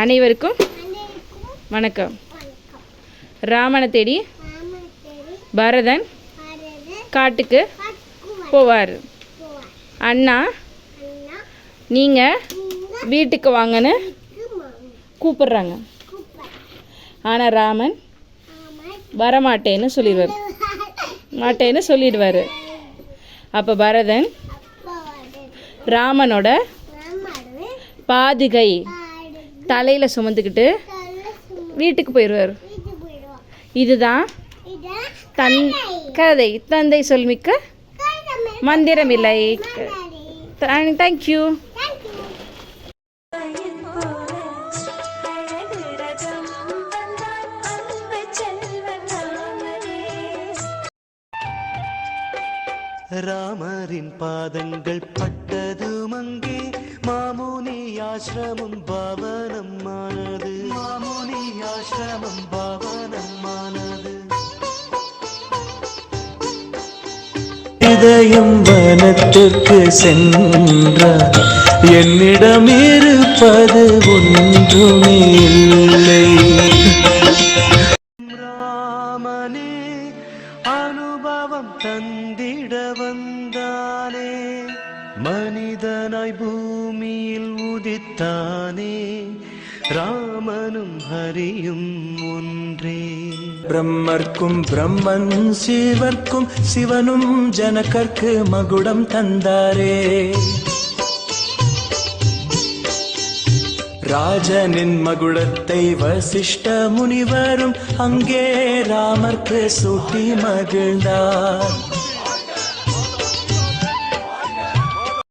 அனைவருக்கும் வணக்கம். ராமனை தேடி பரதன் காட்டுக்கு போவார். அண்ணா நீங்கள் வீட்டுக்கு வாங்கன்னு கூப்பிடுறாங்க. ஆனால் ராமன் வரமாட்டேன்னு சொல்லிடுவார். மாட்டேன்னு சொல்லிடுவார். அப்போ பரதன் ராமனோட பாதுகை. தலையில் சுமந்துக்கிட்டு வீட்டுக்கு போயிடுவார் இதுதான் தன் கதை. தந்தை சொல்மிக்க மந்திரமில்லை தேங்க்யூ ராமரின் பாதங்கள் பட்டதும் அங்கே. மாமுனி ஆசிரமம் பாவனம் ஆனது. மாமுனி ஆசிரமம் பாவனம் ஆனது. இதயம் வனத்திற்கு சென்றார். என்னிடம் இருப்பது ஒன்றுமே இல்லை ராமனே அனுபவம் தந்திட வந்தானே. மனிதனாய் பூமியில் உதித்தானே ராமனும் ஹரியும் ஒன்றே பிரம்மர்க்கும் பிரம்மன் சிவர்க்கும் சிவனும் ஜனகர்க்கு மகுடம் தந்தாரே ராஜனின் மகுடத்தை வசிஷ்ட முனிவரும் அங்கே ராமர்க்கு சூட்டி மகிழ்ந்தார்